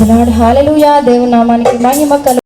praise lord హల్లెలూయా దేవుని మహిమ కలు